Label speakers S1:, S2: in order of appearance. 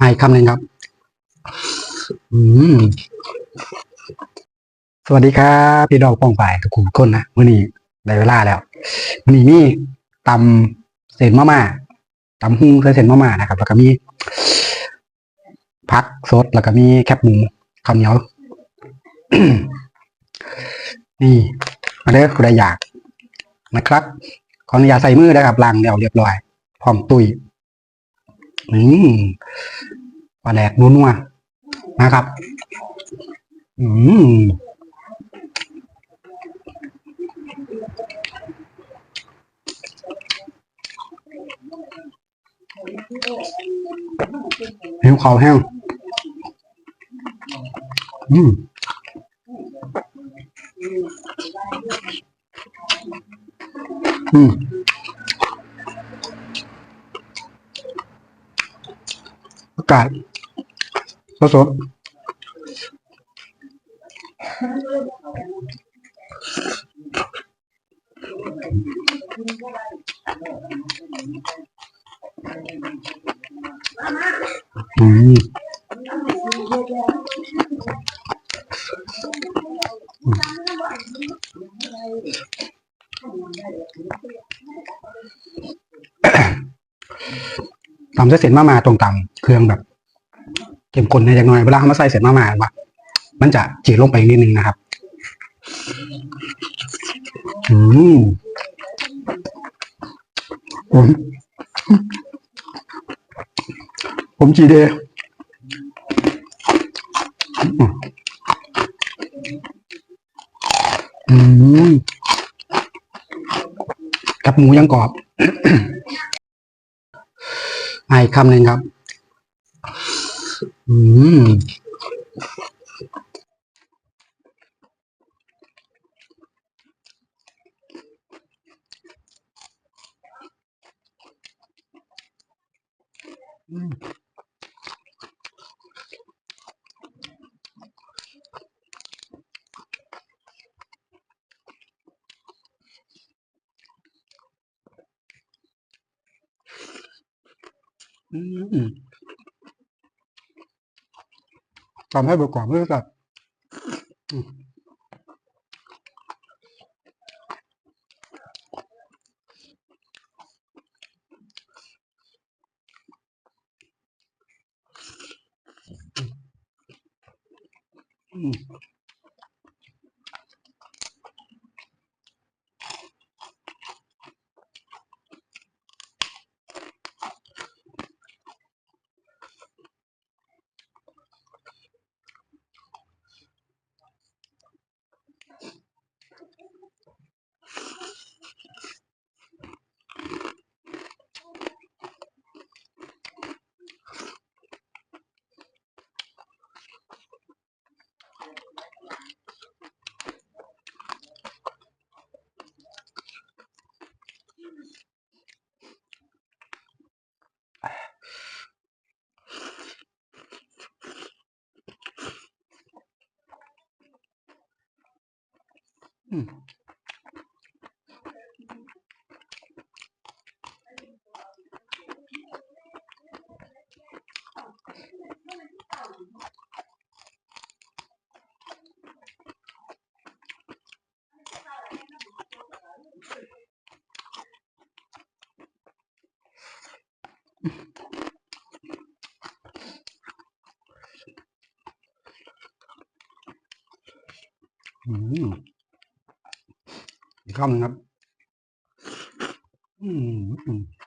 S1: มาอีกคำหนึ่งครับ อืมสวัสดีครับพี่ดอกป้องไปายทุกคนนะมื่อนี้ได้เวลาแล้วมื่อนี้มีตำเส้นมาม่าตำหุ้งใส่เส้นมาม่านะครับ แล้วก็มีพักสดแล้วก็มีแคบหมูข้าวเหนียวนี่มาเด้อคุณใดอยากนะครับขออนุญาตใส่มือนะครับล้างแล้วเรียบร้อย พร้อมตุย อืมปลาแหลกนัวๆนะครับ อืมหิวข้าวแห้งอืมอืม อากาศสดๆอืม ตำเส้นเสร็จมามาตรงตำเครื่องแบบเข้มข้นในอย่างน้อยเวลาเขามาใส่เสร็จมามาว่ามันจะจืดลงไปนิดนึงนะครับ อืมผมผมจีเดย์อืมกับหมูยังกรอบ อ่าอีกคำหนึ่งครับ อืมอืม ทำให้ประกอบด้วยกับอืม อืม อืมอืมอีกคำหนึ่งครับ อืม